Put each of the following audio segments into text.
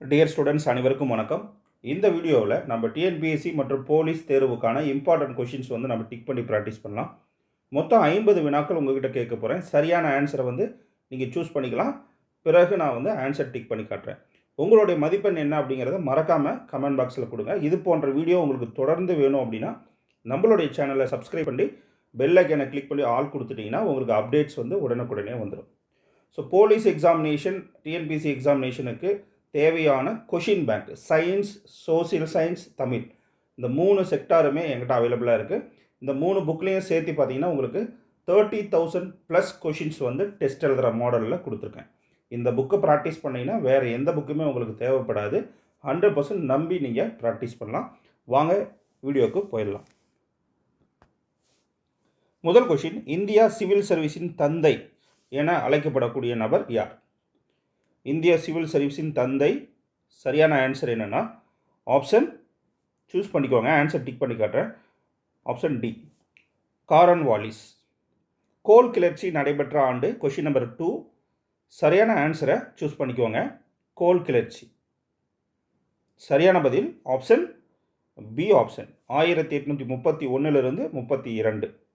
Dear students அனைவருக்கும் வணக்கம். இந்த வீடியோவில் நம்ம டிஎன்பிஎஸ்சி மற்றும் போலீஸ் தேர்வுக்கான இம்பார்ட்டன்ட் கொஷின்ஸ் வந்து நம்ம டிக் பண்ணி ப்ராக்டிஸ் பண்ணலாம். மொத்தம் ஐம்பது வினாக்கள் உங்ககிட்ட கேட்க போகிறேன் சரியான ஆன்சரை வந்து நீங்கள் சூஸ் பண்ணிக்கலாம். பிறகு நான் வந்து ஆன்சர் டிக் பண்ணி காட்டுறேன். உங்களுடைய மதிப்பெண் என்ன அப்படிங்கிறத மறக்காமல் கமெண்ட் பாக்ஸில் கொடுங்க. இது போன்ற வீடியோ உங்களுக்கு தொடர்ந்து வேணும் அப்படின்னா நம்மளுடைய சேனலை சப்ஸ்கிரைப் பண்ணி பெல் ஐக்கனை கிளிக் பண்ணி ஆல் கொடுத்துட்டிங்கன்னா உங்களுக்கு அப்டேட்ஸ் வந்து உடனுக்குடனே வந்துடும் ஸோ போலீஸ் எக்ஸாமினேஷன் டிஎன்பிசி எக்ஸாமினேஷனுக்கு தேவையான question bank science social science Tamil. இந்த மூணு செக்டாருமே எங்கிட்ட அவைலபிளாக இருக்குது இந்த மூணு புக்லேயும் சேர்த்து பார்த்தீங்கன்னா உங்களுக்கு தேர்ட்டி தௌசண்ட் ப்ளஸ் கொஷின்ஸ் வந்து டெஸ்ட் எழுதுகிற மாடலில் கொடுத்துருக்கேன். இந்த புக்கை ப்ராக்டிஸ் பண்ணிங்கன்னா வேறு எந்த புக்குமே உங்களுக்கு தேவைப்படாது. ஹண்ட்ரட் பர்சன்ட் நம்பி நீங்கள் ப்ராக்டிஸ் பண்ணலாம். வாங்க வீடியோவுக்கு போயிடலாம். முதல் கொஷின் இந்தியா சிவில் சர்வீஸின் தந்தை என அழைக்கப்படக்கூடிய நபர் யார்? இந்திய சிவில் சர்வீஸின் தந்தை சரியான ஆன்சர் என்னென்னா ஆப்ஷன் சூஸ் பண்ணிக்கோங்க. ஆன்சர் டிக் பண்ணி காட்டுறேன். Option D Cornwallis. கோல் கிளர்ச்சி நடைபெற்ற ஆண்டு கொஷின் நம்பர் டூ சரியான ஆன்சரை சூஸ் பண்ணிக்கோங்க. கோல் கிளர்ச்சி. சரியான பதில் ஆப்ஷன் பி ஆப்ஷன். ஆயிரத்தி எட்நூற்றி முப்பத்தி ஒன்றிலிருந்து முப்பத்தி இரண்டு.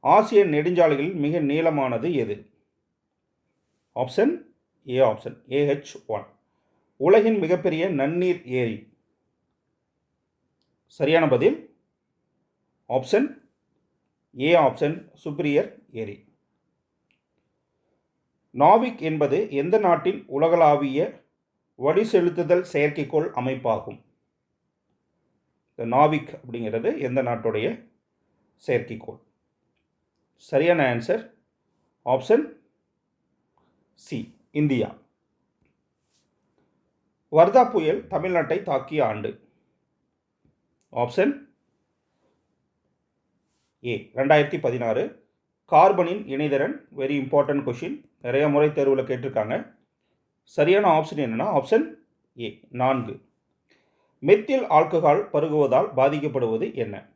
ஆசிய நெடுஞ்சாலைகளில் மிக நீளமானது எது? Option A option AH one உலகின் மிகப்பெரிய நன்னீர் ஏரி. சரியான பதில் ஆப்ஷன் ஏ ஆப்ஷன் சுப்ரியர் ஏரி. நாவிக் என்பது எந்த நாட்டின் உலகளாவிய வழி செலுத்துதல் செயற்கைக்கோள் அமைப்பாகும்? இந்த நாவிக் அப்படிங்கிறது எந்த நாட்டுடைய செயற்கைக்கோள்? சரியான answer option C India. Vardah புயல் தமிழ்நாட்டை தாக்கிய ஆண்டு. ஆப்ஷன் ஏ ரெண்டாயிரத்தி பதினாறு. கார்பனின் இணைதரன் வெரி இம்பார்ட்டன்ட் கொஷின் நிறைய முறை தேர்வில் கேட்டிருக்காங்க. சரியான ஆப்ஷன் என்னென்னா ஆப்ஷன் ஏ நான்கு. மெத்தில் ஆல்கஹால் பருகுவதால் பாதிக்கப்படுவது என்ன?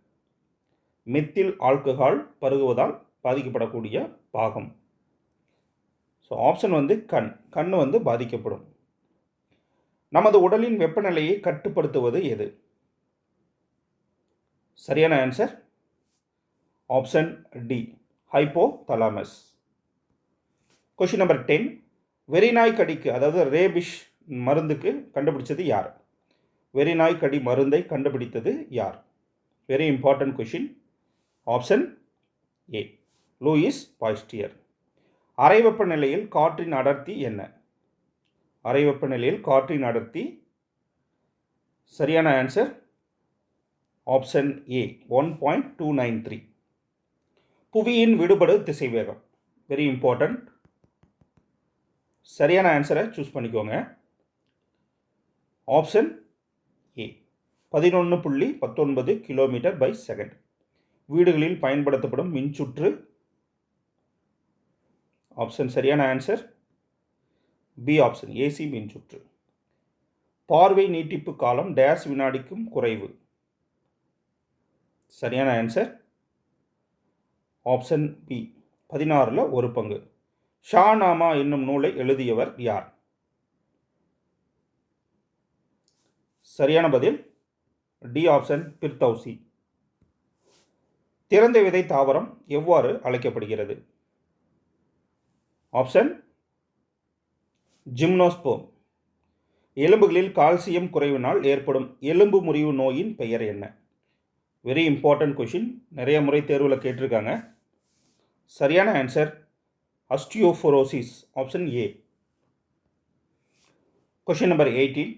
மெத்தில் ஆல்கஹால் பருகுவதால் பாதிக்கப்படக்கூடிய பாகம். ஸோ ஆப்ஷன் வந்து கண். கண் வந்து பாதிக்கப்படும். நமது உடலின் வெப்பநிலையை கட்டுப்படுத்துவது எது? சரியான answer option D hypothalamus question number ten வெறிநாய் கடிக்கு அதாவது ரேபிஷ் மருந்துக்கு கண்டுபிடிச்சது யார்? வெறிநாய் கடி மருந்தை கண்டுபிடித்தது யார்? Very important question option A Louis Pasteur அறை வெப்பநிலையில் காற்றின் அடர்த்தி என்ன? அறை வெப்பநிலையில் காற்றின் அடர்த்தி சரியான answer option A one point two nine three புவியின் விடுபடு திசைவேகம். வெரி இம்பார்ட்டண்ட் சரியான ஆன்சரை சூஸ் பண்ணிக்கோங்க. ஆப்ஷன் ஏ பதினொன்று புள்ளி பத்தொன்பது கிலோமீட்டர் பை செகண்ட் வீடுகளில் பயன்படுத்தப்படும் மின்சுற்று ஆப்ஷன் சரியான ஆன்சர் பி ஆப்ஷன் ஏசி மின் சுற்று. பார்வை நீட்டிப்பு காலம் டேஸ் வினாடிக்கும் குறைவு. சரியான ஆன்சர் ஆப்ஷன் பி பதினாறில் ஒரு பங்கு. ஷாநாமா என்னும் நூலை எழுதியவர் யார்? சரியான பதில் டி ஆப்ஷன் பிர்தௌசி. திறந்த விதை தாவரம் எவ்வாறு அழைக்கப்படுகிறது? Option gymnosperm. எலும்புகளில் கால்சியம் குறைவினால் ஏற்படும் எலும்பு முறிவு நோயின் பெயர் என்ன? வெரி இம்பார்ட்டன்ட் கொஷின் நிறைய முறை தேர்வில் கேட்டிருக்காங்க. சரியான answer osteoporosis option A question number eighteen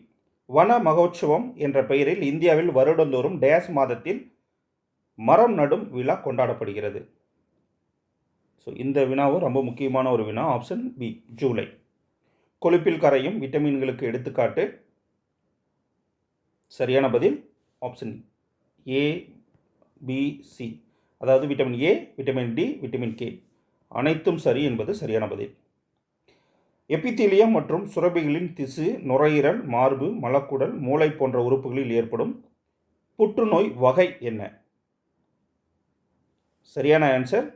Vana Mahotsavam என்ற பெயரில் இந்தியாவில் வருடந்தோறும் டேஸ் மாதத்தில் மரம் நடும் விழா கொண்டாடப்படுகிறது. ஸோ இந்த வினாவும் ரொம்ப முக்கியமான ஒரு வினா ஆப்ஷன் பி ஜூலை. கொழுப்பில் கரையும் விட்டமின்களுக்கு எடுத்துக்காட்டு. சரியான பதில் ஆப்ஷன் ஏ பி சி அதாவது vitamin A vitamin D vitamin K அனைத்தும் சரி என்பது சரியான பதில். எபித்தீலியம் மற்றும் சுரபிகளின் திசு நுரையீரல் மார்பு மலக்குடல் மூளை போன்ற உறுப்புகளில் ஏற்படும் புற்றுநோய் வகை என்ன? சரியான ஆன்சர்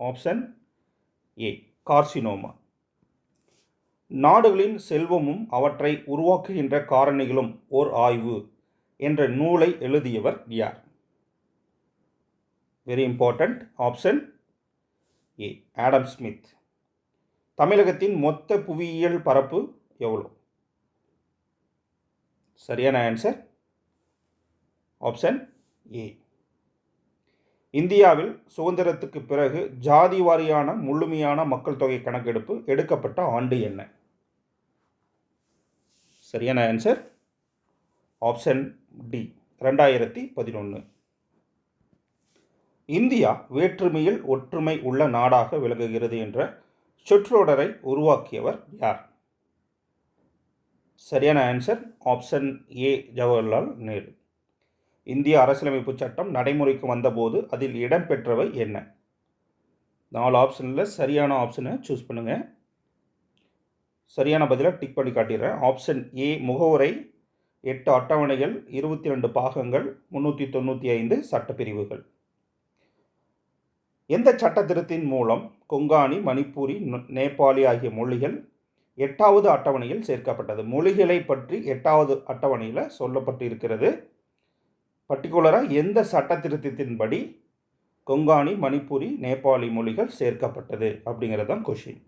ஆப்ஷன் ஏ கார்சினோமா நாடுகளின் செல்வமும் அவற்றை உருவாக்குகின்ற காரணிகளும் ஓர் ஆய்வு என்ற நூலை எழுதியவர் யார்? Very important option A Adam Smith தமிழகத்தின் மொத்த புவியியல் பரப்பு எவ்வளோ சரியான ஆன்சர் ஆப்ஷன் ஏ இந்தியாவில் சுதந்திரத்துக்கு பிறகு ஜாதி வாரியான முழுமையான மக்கள் தொகை கணக்கெடுப்பு எடுக்கப்பட்ட ஆண்டு என்ன? சரியான ஆன்சர் ஆப்ஷன் டி ரெண்டாயிரத்தி பதினொன்று இந்தியா வேற்றுமையில் ஒற்றுமை உள்ள நாடாக விளங்குகிறது என்ற சொற்றொடரை உருவாக்கியவர் யார்? சரியான answer option A Jawaharlal Nehru. இந்திய அரசியலமைப்பு சட்டம் நடைமுறைக்கு வந்தபோது அதில் இடம்பெற்றவை என்ன? நாலு ஆப்ஷனில் சரியான ஆப்ஷனை சூஸ் பண்ணுங்கள் சரியான பதிலாக டிக் பண்ணி காட்டிடுறேன். ஆப்ஷன் ஏ முகவுரை எட்டு அட்டவணைகள் இருபத்தி ரெண்டு பாகங்கள் முந்நூற்றி தொண்ணூற்றி ஐந்து சட்டப்பிரிவுகள். எந்த சட்டத்திருத்தின் மூலம் கொங்கானி மணிப்பூரி நு- நேபாளி ஆகிய மொழிகள் எட்டாவது அட்டவணையில் சேர்க்கப்பட்டது? மொழிகளை பற்றி எட்டாவது அட்டவணையில் சொல்லப்பட்டு இருக்கிறது பர்டிகுலராக எந்த சட்டத்திருத்தத்தின்படி கொங்கானி மணிப்பூரி நேபாளி மொழிகள் சேர்க்கப்பட்டது அப்படிங்கிறது தான் கொஷின்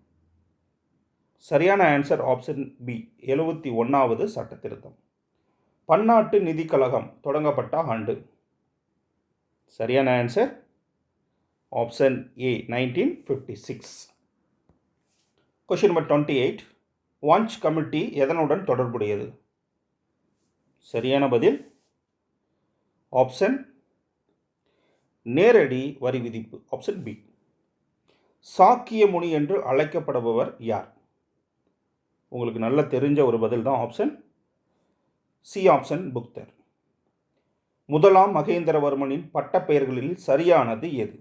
சரியான ஆன்சர் ஆப்ஷன் பி எழுபத்தி ஒன்றாவது சட்டத்திருத்தம். பன்னாட்டு நிதிக் கழகம் தொடங்கப்பட்ட ஆண்டு. சரியான answer option A nineteen fifty six question number twenty eight Wanchoo committee எதனுடன் தொடர்புடையது? சரியான பதில்? ஆப்ஷன் நேரடி வரி விதிப்பு. ஆப்ஷன் பி சாக்கிய முனி என்று அழைக்கப்படுபவர் யார்? உங்களுக்கு நல்ல தெரிஞ்ச ஒரு பதில் தான் ஆப்ஷன் சி ஆப்ஷன் புக்தர் முதலாம் மகேந்திரவர்மனின் பட்டப்பெயர்களில் சரியானது எது?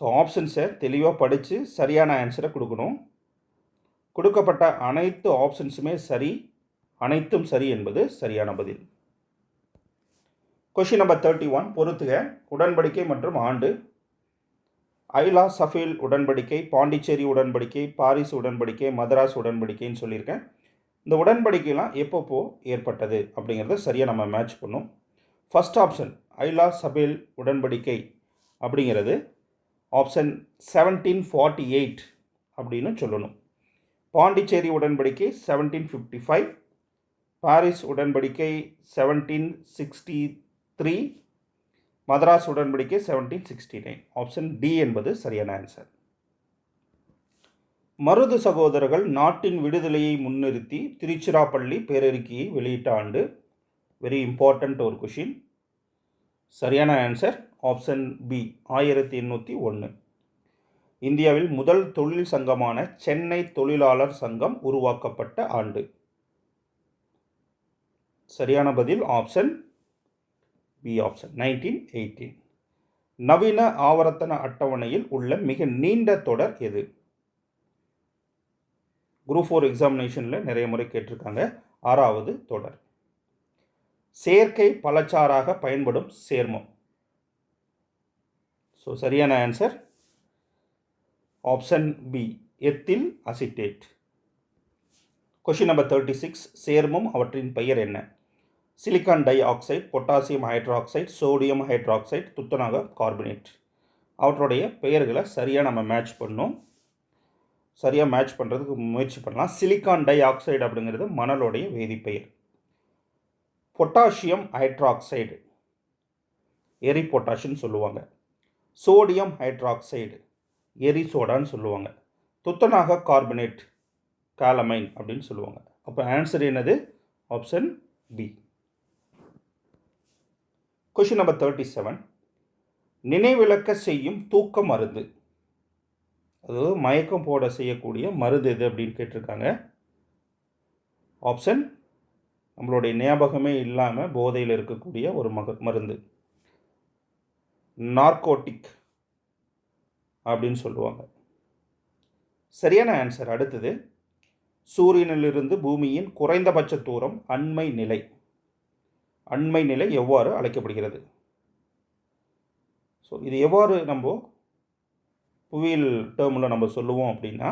ஸோ ஆப்ஷன்ஸை தெளிவாக படித்து சரியான ஆன்சரை கொடுக்கணும். கொடுக்கப்பட்ட அனைத்து ஆப்ஷன்ஸுமே சரி அனைத்தும் சரி என்பது சரியான பதில். கொஷின் நம்பர் தேர்ட்டி ஒன் பொறுத்துக. உடன்படிக்கை மற்றும் ஆண்டு. ஐலா சஃபேல் உடன்படிக்கை பாண்டிச்சேரி உடன்படிக்கை பாரிஸ் உடன்படிக்கை மதராஸ் உடன்படிக்கைன்னு சொல்லியிருக்கேன். இந்த உடன்படிக்கைலாம் எப்பப்போ ஏற்பட்டது அப்படிங்கிறத சரியாக நம்ம மேட்ச் பண்ணும். ஃபஸ்ட் ஆப்ஷன் ஐலா சபேல் உடன்படிக்கை அப்படிங்கிறது ஆப்ஷன் செவன்டீன் ஃபார்ட்டி எயிட் அப்படின்னு சொல்லணும். பாண்டிச்சேரி உடன்படிக்கை செவன்டீன் ஃபிஃப்டி ஃபைவ் பாரிஸ் உடன்படிக்கை செவன்டீன் சிக்ஸ்டி த்ரீ மதராஸ் உடன்படிக்கை seventeen sixty nine option D என்பது சரியான ஆன்சர் மருது சகோதரர்கள் நாட்டின் விடுதலையை முன்னிறுத்தி திருச்சிராப்பள்ளி பேரறிக்கையை வெளியிட்ட ஆண்டு வெரி இம்பார்ட்டண்ட் ஒரு கொஷின் சரியான ஆன்சர் ஆப்ஷன் பி ஆயிரத்தி எண்ணூற்றி ஒன்று இந்தியாவில் முதல் தொழில் சங்கமான சென்னை தொழிலாளர் சங்கம் உருவாக்கப்பட்ட ஆண்டு. சரியான பதில் option B option nineteen eighteen நவீன ஆவர்த்தன அட்டவணையில் உள்ள மிக நீண்ட தொடர் எது? குரூப் ஃபோர் எக்ஸாமினேஷனில் நிறைய முறை கேட்டிருக்காங்க. ஆறாவது தொடர். செயற்கை பழச்சாறாக பயன்படும் சேர்மம். ஸோ சரியான answer option B ethyl acetate question number thirty six சேர்மம் அவற்றின் பெயர் என்ன? Silicon dioxide potassium hydroxide sodium hydroxide துத்தநாக carbonate. அவற்றுடைய பெயர்களை சரியாக நம்ம மேட்ச் பண்ணும் சரியாக மேட்ச் பண்ணுறதுக்கு முயற்சி பண்ணலாம். சிலிக்கான் டை ஆக்சைடு அப்படிங்கிறது மணலுடைய வேதிப்பெயர். Potassium hydroxide. எரி பொட்டாஷியம்னு சொல்லுவாங்க. Sodium hydroxide. எரி சோடான்னு சொல்லுவாங்க. துத்தநாக கார்பனேட் காலமைன் அப்படின்னு சொல்லுவாங்க. அப்போ ஆன்சர் என்னது? Option B question number thirty seven நினைவிழக்க செய்யும் தூக்க மருந்து. அதாவது மயக்கம் போட செய்யக்கூடிய மருந்து எது அப்படின்னு கேட்டிருக்காங்க. ஆப்ஷன் நம்மளுடைய ஞாபகமே இல்லாமல் போதையில் இருக்கக்கூடிய ஒரு மக மருந்து. நார்கோட்டிக் அப்படின்னு சொல்லுவாங்க. சரியான ஆன்சர் அடுத்தது சூரியனிலிருந்து பூமியின் குறைந்தபட்ச தூரம் அண்மை நிலை. அண்மை நிலை எவ்வாறு அழைக்கப்படுகிறது? ஸோ இது எவ்வாறு நம்ம புவியியல் டேர்மில் நம்ம சொல்லுவோம் அப்படின்னா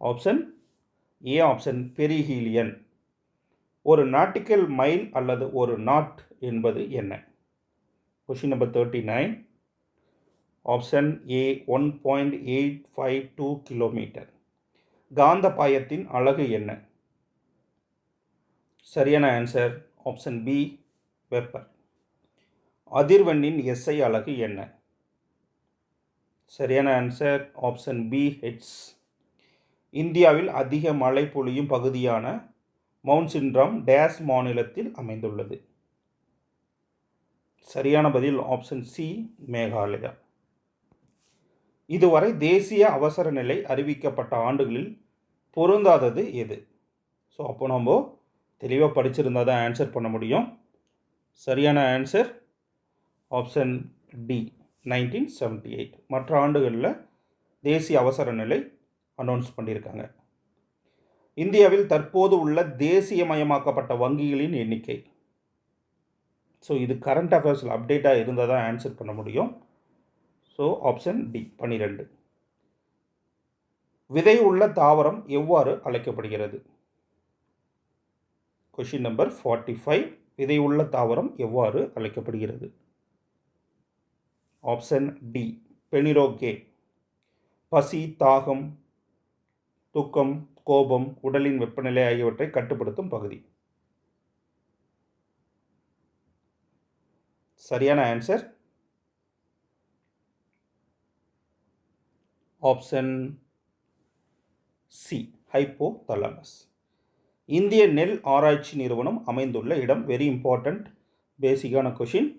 ஆப்ஷன் ஏ ஆப்ஷன் பெரிஹீலியன் ஒரு நாட்டிக்கல் மைல் அல்லது ஒரு நாட் என்பது என்ன? Question number thirty nine option A one point eight five two kilometre காந்த பாயத்தின் அழகு என்ன? சரியான ஆன்சர் ஆப்ஷன் பி வெப்பர் அதிர்வெண்ணின் எஸ்ஐ அலகு என்ன? சரியான ஆன்சர் ஆப்ஷன் பி ஹெட்ஸ் இந்தியாவில் அதிக மழை பொழியும் பகுதியான மவுண்ட் சின்ட்ரம் டேஸ் மாநிலத்தில் அமைந்துள்ளது. சரியான பதில் ஆப்ஷன் சி மேகாலயா. இதுவரை தேசிய அவசர நிலை அறிவிக்கப்பட்ட ஆண்டுகளில் பொருந்தாதது எது? ஸோ அப்போ நம்ம தெளிவாக படிச்சிருந்தால் தான் ஆன்சர் பண்ண முடியும். சரியான answer option D nineteen seventy eight மற்ற ஆண்டுகளில் தேசிய அவசர நிலை அனௌன்ஸ் பண்ணியிருக்காங்க. இந்தியாவில் தற்போது உள்ள தேசியமயமாக்கப்பட்ட வங்கிகளின் எண்ணிக்கை. ஸோ இது கரண்ட் அஃபேர்ஸில் அப்டேட்டாக இருந்தால் தான் ஆன்சர் பண்ண முடியும். ஸோ ஆப்ஷன் டி பன்னிரெண்டு. விதை உள்ள தாவரம் எவ்வாறு அழைக்கப்படுகிறது? கொஷின் நம்பர் ஃபார்ட்டி ஃபைவ் விதை உள்ள தாவரம் எவ்வாறு அழைக்கப்படுகிறது? ஆப்ஷன் டி பெனிரோகே பசி தாகம் தூக்கம் கோபம் உடலின் வெப்பநிலை ஆகியவற்றை கட்டுப்படுத்தும் பகுதி. சரியான answer option C hypothalamus இந்திய நெல் ஆராய்ச்சி நிறுவனம் அமைந்துள்ள இடம். வெரி இம்பார்ட்டண்ட் பேசிக்கான கொஷின்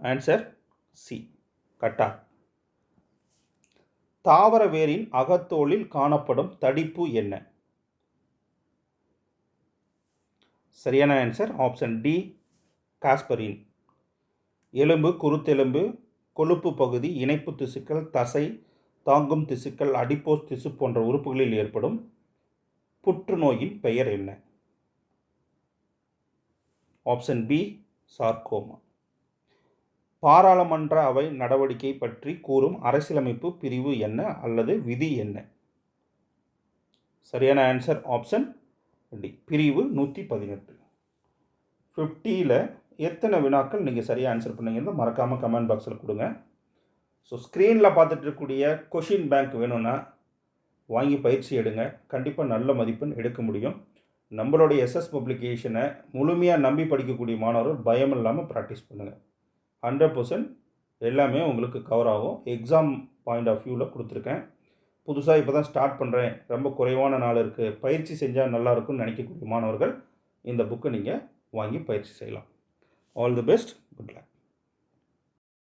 ஆன்சர் சி கட்டார் தாவர வேரின் அகத்தோலில் காணப்படும் தடிப்பு என்ன? சரியான ஆன்சர் ஆப்ஷன் டி காஸ்பரின் எலும்பு குருத்தெலும்பு கொழுப்பு பகுதி இணைப்பு திசுக்கள் தசை தாங்கும் திசுக்கள் அடிப்போஸ் திசு போன்ற உறுப்புகளில் ஏற்படும் புற்றுநோயின் பெயர் என்ன? ஆப்ஷன் பி சார்கோமா பாராளுமன்ற அவை நடவடிக்கை பற்றி கூறும் அரசியலமைப்பு பிரிவு என்ன அல்லது விதி என்ன? சரியான ஆன்சர் ஆப்ஷன் டி பிரிவு நூற்றி பதினெட்டு ஃபிஃப்டியில் எத்தனை வினாக்கள் நீங்கள் சரியாக ஆன்சர் பண்ணீங்கன்னு மறக்காமல் கமெண்ட் பாக்ஸில் கொடுங்க. ஸோ ஸ்க்ரீனில் பார்த்துட்டு இருக்கக்கூடிய கொஷின் பேங்க் வேணும்னா வாங்கி பயிற்சி எடுங்க. கண்டிப்பாக நல்ல மதிப்பெண் எடுக்க முடியும். நம்மளுடைய எஸ்எஸ் பப்ளிகேஷனை முழுமையாக நம்பி படிக்கக்கூடிய மாணவர்கள் பயம் இல்லாமல் ப்ராக்டிஸ் பண்ணுங்கள் ஹண்ட்ரட் பர்சன்ட் எல்லாமே உங்களுக்கு கவர் ஆகும். எக்ஸாம் பாயிண்ட் ஆஃப் வியூவில் கொடுத்துருக்கேன். புதுசாக இப்போ தான் ஸ்டார்ட் பண்ணுறேன் ரொம்ப குறைவான நாள் இருக்குது பயிற்சி செஞ்சால் நல்லா இருக்கும்னு நினைக்கக்கூடிய மாணவர்கள் இந்த புக்கை நீங்கள் வாங்கி பயிற்சி செய்யலாம். All the best good luck